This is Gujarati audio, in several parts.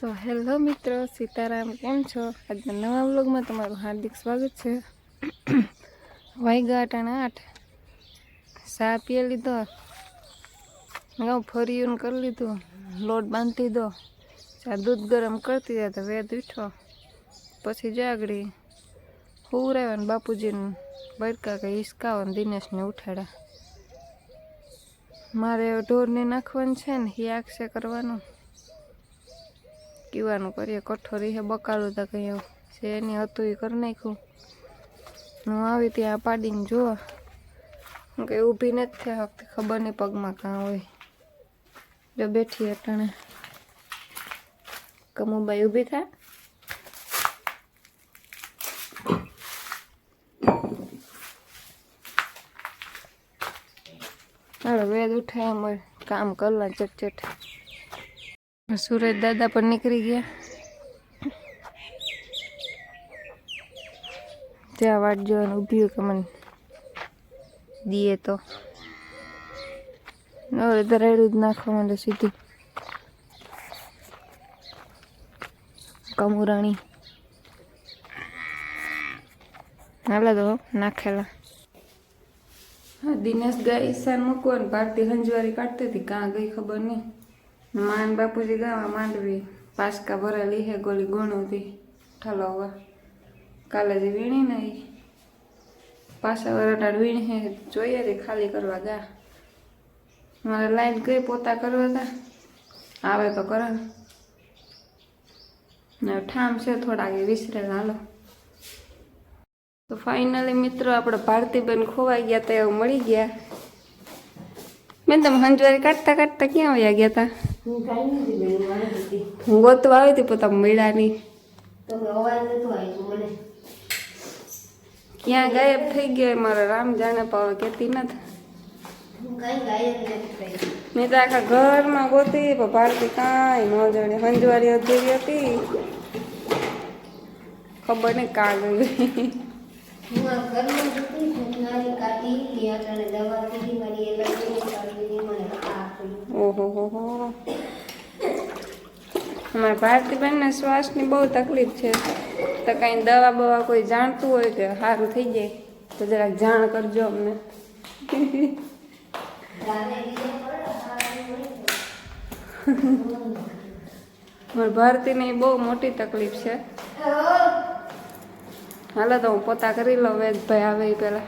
સો હેલો મિત્રો, સીતારામ કેમ છો? આજના નવા વ્લોગમાં તમારું હાર્દિક સ્વાગત છે. વાગ્યા અટાણા આઠ ચા પીએ લીધો. ગાઉં ફર્યું કરી લીધું. લોટ બાંધી દો ચા દૂધ ગરમ કરતી હતા વેદ ઉઠો પછી જાગડી. હુરાવ્યા ને બાપુજીને બડકા કે હિસકાવો દિનેશને ઉઠાડ્યા. મારે ઢોરને નાખવાનું છે ને હિયાક્ષે કરવાનું. કીવાનું કરીએ કઠોરી હે બકાલું તા કંઈ છે એની હતું એ કરી નાખ્યું. હું આવી ત્યાં પાડીને જોવા હું કંઈ ઊભી નથી થયા વખતે, ખબર નહીં પગમાં કાં હોય. જો બેઠી અટાણે. કમુબાઈ ઊભી થાય હાલો, વેદ ઉઠાય અમારે કામ કરલા ચટ ચટ સુરજ દાદા પણ નીકળી ગયા. ત્યાં વાટ જોવાનું ઊભી કે મને દીએ તો. હવે ધરાડું જ નાખવા માંડે સીધી. કમુરાણી. હાલા તો નાખેલા. દિનેશ ગાય ઈશાન મૂકવાનું ભારતી હંજવારી કાઢતી હતી, કાં ગઈ ખબર નહીં. માન બાપુજી ગાવા માંડવી પાસકા ભરેલી હે ગોલી ગુણુથી ઠલવવા કાલે જે વીણી ને ઈ પાછા વરટાડ વીણી હે જોઈએ તે ખાલી કરવા ગયા મારે લાઈન ગઈ પોતા કરવા તા આવે તો કરે ને ઠામ છે થોડાક કે વિસરે હાલો તો ફાઇનલી મિત્રો આપણે ભારતીબેન ખોવાઈ ગયા તો મળી ગયા. બેન તમે હંજવારી કાઢતા કાઢતા ક્યાં આવ્યા ગયા હતા હું ગોતવા આવી હતી પોતા મળ્યા નહીં. મને. ક્યાં ગાયબ થઈ ગયા મારા રામ જાણે પાવે કહેતી નથી. મેં તો આખા ઘરમાં ગોતી પણ ભારતી કાંઈ ન જાણે. હંજવારી અધૂરી હતી. ખબર નહીં કાં ગઈ. હું ઘરમાં કાઢી દવા મારી એલર્જી કાઢી મને આ આપી ઓહો હો હો અમારા ભારતીબેનને શ્વાસની બહુ તકલીફ છે. તો કાંઈ દવા બવા કોઈ જાણતું હોય કે સારું થઈ જાય. તો જરાક જાણ કરજો અમને. મારા ભારતીને બહુ મોટી તકલીફ છે. હાલો તો હું પોતા કરી લઉં વેદભાઈ આવે પેલા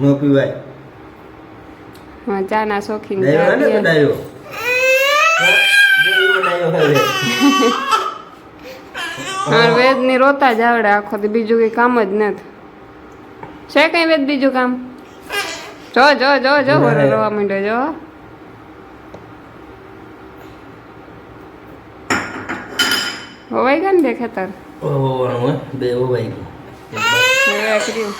નો પીવાય? હા ચાના શોખીન હા વેદ ને રોતા જ આવડે આખો તો બીજું કંઈ કામ જ નથી. છે કઈ વેદ બીજું કામ? જો જો જો જો વરો રોવા માંડ્યો જો. હોવાઈ ગયા ને બે ખેતર? બે ગયું.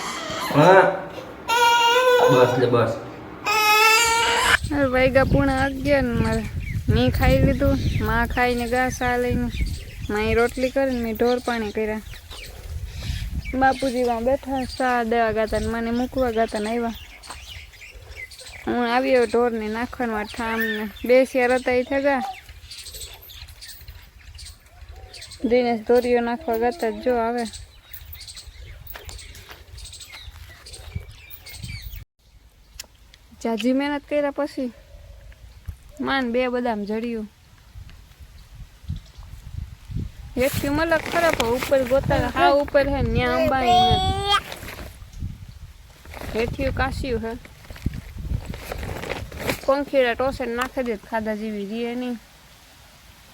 બસ લે બસ. વાગ્યા પૂણા અગિયાર મારે. મેં ખાઈ લીધું, માં ખાઈને ઘાસ લઈને મારી રોટલી કરીને મેં ઢોર પાણી કર્યા. બાપુજીમાં બેઠા, સા દેવા ગાતા મને મૂકવા ગાતા આવ્યા હું આવ્યો ઢોરને નાખવાનું ઠામ ને. શેર હતા, એ થયા દિનેશ દોરીઓ નાખવા ગાતા જો આવે. જાજી મહેનત કર્યા પછી માન બે બદામ જડ્યું. હેઠી મલક ખરાબ હોય, ઉપર ગોતા હા ઉપર હે ન્યા અંબાઈ હેઠિયું કાશ્યું હે. પંખીડા ટોસે નાખી દે ખાધા જેવી રીએ નહીં.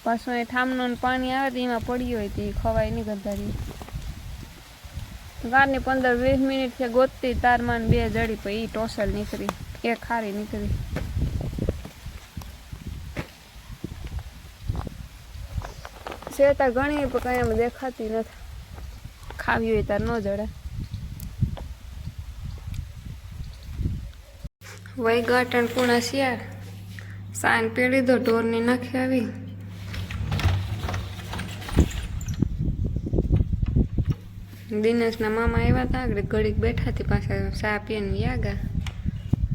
પાછું એ ઠામનું પાણી આવે તો એમાં પડ્યું હોય તો ખવાય નહીં ગધારી. ગારની પંદર વીસ મિનિટ છે ગોતતી તારમાં માન બે જડી પછી ઈ ટોસલ નીકળી. એક ખારી નીકળી. શેતા ઘણી પણ કઈ એમ દેખાતી નથી. ખાવી હોય તાર ન જડે. વહી ગાટણ પૂણા શિયાળ. સાન પીડી દો ઢોરની નાખી આવી. દિનેશના મામા આવ્યા હતા આગળ ઘડીક બેઠા હતી પાછા ચા પીને વ્યાગા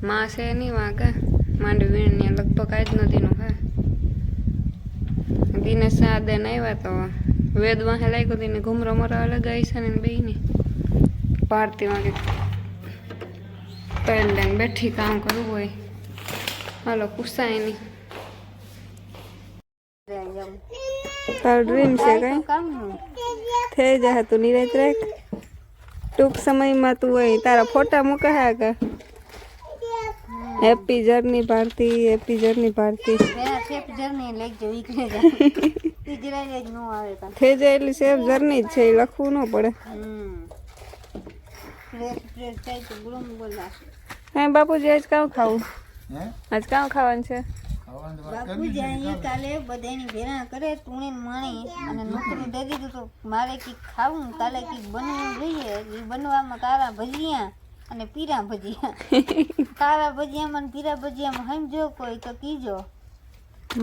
માં છે નહીં વાગે. માંડવી વીણની લગભગ આજ નદીનો હે. દિનેશ આદેન આવ્યા તો વેદ વાહે લાગ્યો તેને ઘુમરો મરો અલગ આવી છે ને બેયને. ભારતી વાગે ત્રણ લઈને બેઠી કામ કરવું હોય. હાલો, પૂછાય નહીં. તારું ડ્રીમ છે કઈ? થઈ જાય તું નિરાત રાખ. ટૂંક સમયમાં તું હોય તારા ફોટા મૂકા કે happy journey Bharati happy journey Bharati shape journey લેખજો ઈકડે ન આવે થઈ જાય એટલી સેફ જર્ની જ છે એ લખવું ન પડે. હા બાપુજી આજ કાં ખાવું? આજ કાં ખાવાનું છે? બાપુજી અહીંયા કાલે બધાની ભેરા કરે ટૂણે માણી અને નોકરી દઈ દીધું તો. મારે કંઈક ખાવું કાલે કંઈક બનવું જોઈએ. એ બનવામાં કારા ભજીયા. અને પીરા ભજીયા. કાળા ભજીયામાં પીરા ભજીયામાં સમજો કોઈ તો કીજો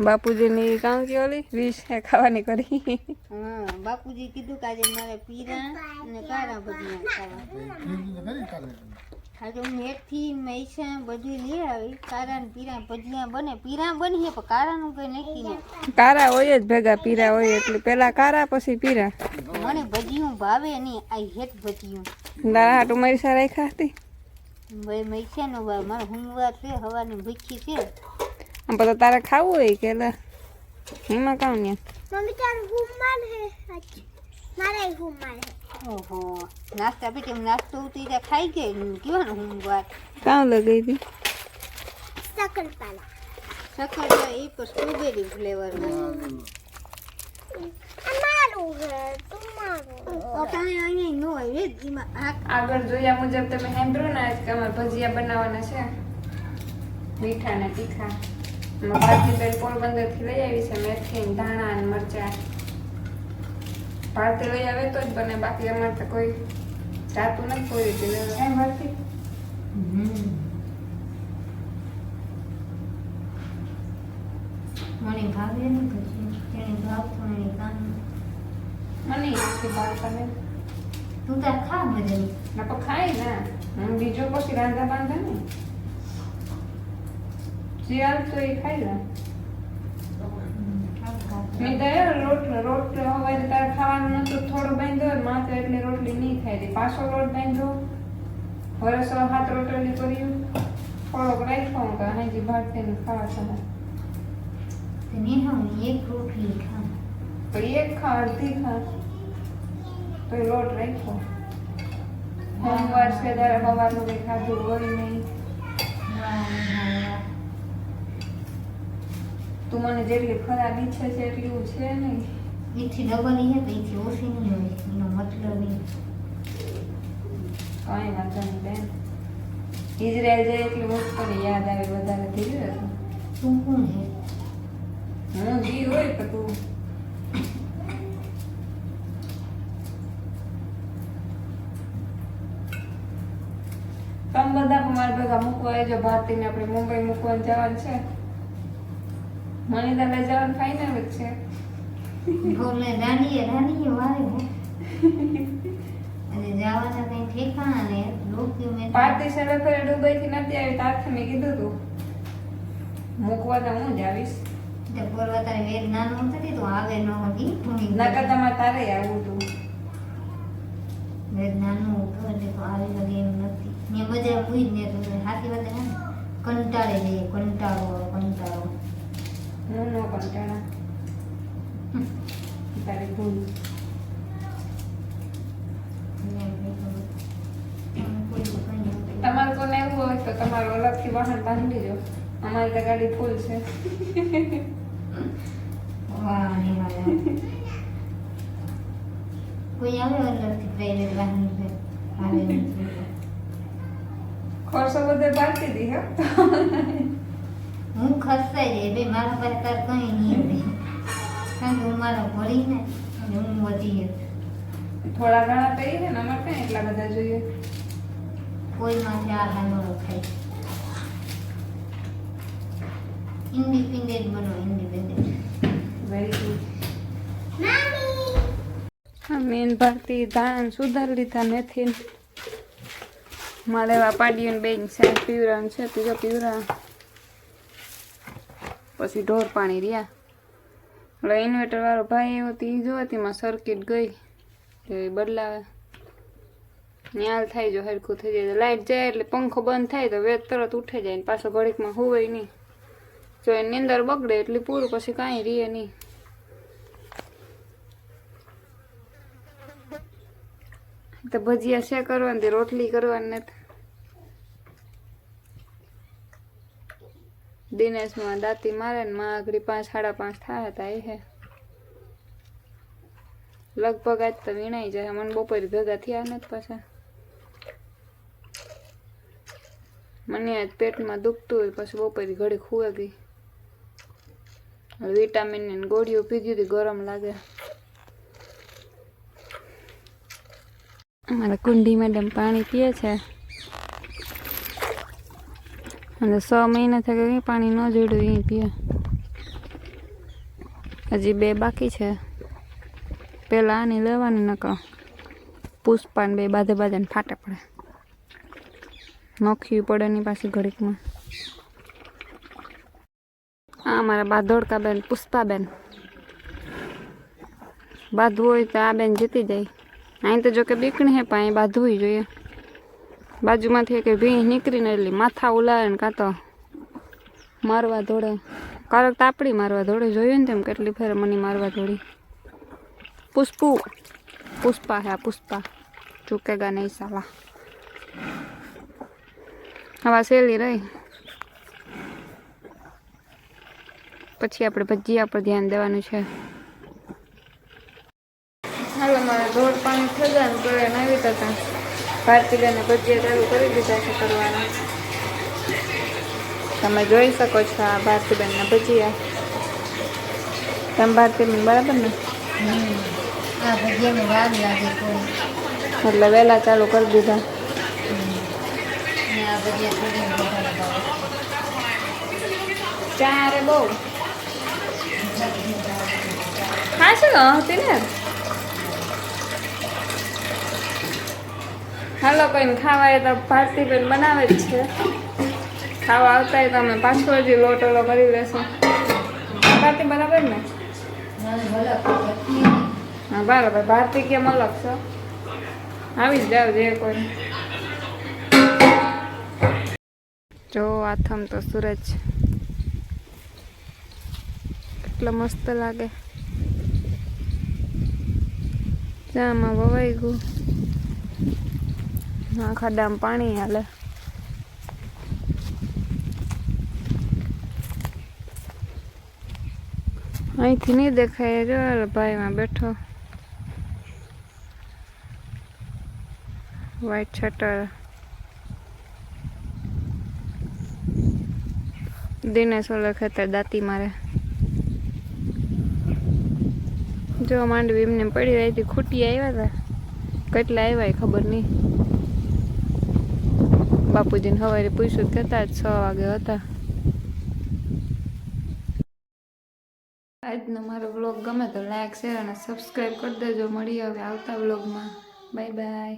બાપુજીની કામ કે ઓલી? વીસ હે ખાવાની કરી. હા બાપુજી કીધું કે આજે મારે પીરા અને કાળા ભજીયા ખાવા. આજે તો મેથી મૈસા બધું લઈ આવી. ને પીરા ભજીયા બને. પીરા બની પણ કારાનું કઈ નક્કી નહીં કારા હોય જ ભેગા પીરા હોય એટલે પેલા કારા પછી પીરા. મને ભજીયું ભાવે નહીં આ હેઠ ભજીયું. તારા હાટું મારી સારા રાખ્યા હતી? ભાઈ મૈસાનો ભાવ. મારો હુંવાર છે હવાની ભીખી છે. આમ પછી તારે ખાવું હોય કે એમાં કામ ને મમ્મી તારું હુમાન હે આજ મારે હુમાન હે ઓહો નાસ્તા પીટી નાસ્તો ઉતરી જાય ખાઈ ગઈ કેવાનું હુંવાર કાં લગાવી હતી સકલ પાલા સકર તો એ પણ સ્ટ્રોબેરી ફ્લેવર અમારું હે અહીંયા ન હોય એ જ એમાં આ આગળ જોયા મુજબ તમે સાંભળ્યું ને આજ કે અમારે ભજીયા બનાવવાના છે. મીઠા ને તીખા. એમાં ભારતીબેન પોરબંદરથી લઈ આવી છે મેથી ધાણા અને મરચા. ભારતી લઈ આવે તો જ બને. બાકી અમારે તો કોઈ જાતું નથી કોઈ રીતે એમ કાંઈ મને ભાવે ભજીયું તેને ભાવતું નહીં કામ મને નથી ભાવતા ને તું તાર ખા બધે ના તો ખાય ને હું બીજો પછી રાંધા બાંધા ને જે આવતો એ ખાઈ લે. મેં દયા રોટ રોટ હવે તારે ખાવાનું નતું થોડું બાંધ્યો માત્ર એટલે રોટલી નહીં થાય પાછો લોટ બાંધ્યો. વરસ હાથ રોટલી કર્યું. થોડોક રાખ્યો હું કે હાજી ભારતીને ખાવા છે એક રોટલી ખા તો એક ખા અડધી ખા. તો લોટ રાખ્યો. સોમવાર છે ત્યારે હવાનું કંઈ ખાધું હોય નહીં. તું મને જેટલી ખરાબ ઈચ્છે છે એટલી છે નહીં. એથી ડબલ હે તો એથી ઓછી નહીં હોય. એનો મતલબ નહીં. કાંઈ વાંધો નહીં બેન. ઇઝરાયલ જાય એટલી મુશ્કેલી યાદ આવે વધારે થઈ ગયો તું કોણ હે હું જી હોય તો તું? તમે બધા પણ મારા ભેગા મૂકવા આવજો. ભારતીને આપણે મુંબઈ મૂકવાનું જવાનું છે. લઈ જવાનું ફાઇનલ જ છે. બોલે રાણીએ રાણીએ વારે અને જવાના કઈ ઠેકાણા ને ડોક્યુમેન્ટ. પાર્ટી સર્વે ફેરે દુબઈ થી નથી આવી તારથી મેં કીધું તું. મૂકવા તો હું જ આવીશ. તે બોલવા તારે વેદ નાનું હતી તો આવે ન હતી નકર તમારે તારે આવું તું. વેદ નાનું ઉઠો એટલે તો આવી લગે એમ નથી. મેં બધા પૂઈ ને તો સાચી વાત કંટાળે જઈએ કંટાળો કંટાળો. હું નો કંટાળા તારી ભૂલ ને એટલે તો આમ કોઈ તો કંઈ નથી. તમારે કોને એવું હોય તો તમારું અલગથી વાહન બાંધી દેજો અમારી તો ગાડી ફૂલ છે વાહ ને વાહ. કોઈ આવે અલગથી પ્રાઇવેટ વાહન છે આવે નથી. ખર્ચો બધે બાંધી દી હે ખસાઈ જાય બે મારા પાસે તાર કઈ નહીં રહે કારણ કે હું મારા ભળીને અને હું વધી. થોડા ઘણા છે ને અમારે કઈ એટલા બધા જોઈએ? કોઈમાંથી આ ન રખાય ઇન્ડિપેન્ડન્ટ બનો ઇન્ડિપેન્ડન્ટ વેરી ગુડ મામી મેન ભારતી ધાન સુધાર લીધા નથી. મારે એવા પાડીઓને બેન છે પીવરાનું છે પીરો પીવરા પછી ઢોર પાણી રહ્યા. એટલે ઇન્વર્ટરવાળો ભાઈ એવો તી જો જોવાતીમાં સર્કિટ ગઈ. તો એ બદલાવે. ન્યાલ થાય જો હરખું થઈ જાય. લાઇટ જાય એટલે પંખો બંધ થાય તો વેત તરત ઉઠે જાય ને પાછો ઘડીકમાં હોવાય નહીં. જો એની અંદર બગડે એટલે પૂરું, પછી કાંઈ રહે નહીં. તો ભજીયા છે કરવાની, રોટલી કરવાની નથી. દિનેશમાં દાંતી મારે ને માં આગળ પાંચ, સાડા પાંચ થયા હતા, એ હે. લગભગ આજ તો વીણાઈ જાય, મને બપોરે ભેગા થયા નથી પાછા. મને આજ પેટમાં દુખતું હોય, પછી બપોરે ઘડી ખુવા ગઈ. વિટામિનની ગોળીઓ પીધી હતી, ગરમ લાગે. અમારા કુંડી મેડમ પાણી પીએ છે. અને સો મહિના થઈ ગયા પાણી ન જોડ્યું એ પીએ. હજી બે બાકી છે. પહેલાં આની લેવાની નકર પુષ્પાને બે બાધે બાધે ફાટે પડે. નોખવી પડે ની પાછી ઘડીકમાં. આ મારા બા ધોળકાબેન પુષ્પાબેન. બાંધવું હોય તો આ બેન જીતી જાય. અહીં તો જો કે બીકણી હે, પણ અહીં બાંધવું જોઈએ. બાજુમાંથી કે ભીં નીકળીને એટલે માથા ઉલાવે ને કાં તો મારવા દોડે. કારક તાપડી મારવા દોડે. જોયું ને તેમ કેટલી ફેર મને મારવા દોડી. પુષ્પુ. પુષ્પા હે પુષ્પા. ચૂકેગા નહીં સાલા. હવા સહેલી રહી. પછી આપણે ભજીયા પર ધ્યાન દેવાનું છે. હાલો, મારે ધોળ પાણી થઈ જાય ને તો એને આવી હતા ભારતીબેને ભજીયા ચાલુ કરી દીધા છે કરવાના. તમે જોઈ શકો છો આ ભારતીબેનના ભજીયા. તમે ભારતીબેન બરાબર ને? આ ભજીયાને વાર લાગે એટલે વહેલા ચાલુ કરી દીધા. ભાવે ચારે બહુ. હા છે ને હતી ને? હાલો કઈ ખાવા તો તો ભારતીબેન બનાવે જ છે. ખાવા આવતા હોય તો અમે પાછો હજી લોટ ઓલો કરી લેશું. ભારતી બરાબર ને? હા, બરાબર. ભારતી કેમ અલગ છો? આવી જ જાવ જે કોઈ. જો આથમ તો સૂરજ. કેટલો મસ્ત લાગે. ચામાં વવાઈ ગયું. આ ખાડામાં પાણી હાલે. અહીંથી નહીં દેખાય, જો ભાઈમાં બેઠો. વ્હાઈટ શટર દિનેશ ઓલો ખેતર દાંતી મારે. જો માંડવી એમને પડી રહી હતી, ખૂટી આવ્યા હતા કેટલા આવ્યા ખબર નહીં. બાપુજીને સવારે પૂછ્યું કહેતા છ વાગે હતા. આજનો મારો વ્લોગ ગમે તો લાઈક, શેર અને સબસ્ક્રાઈબ કરી દેજો. મળીએ હવે આવતા વ્લોગમાં. Bye bye.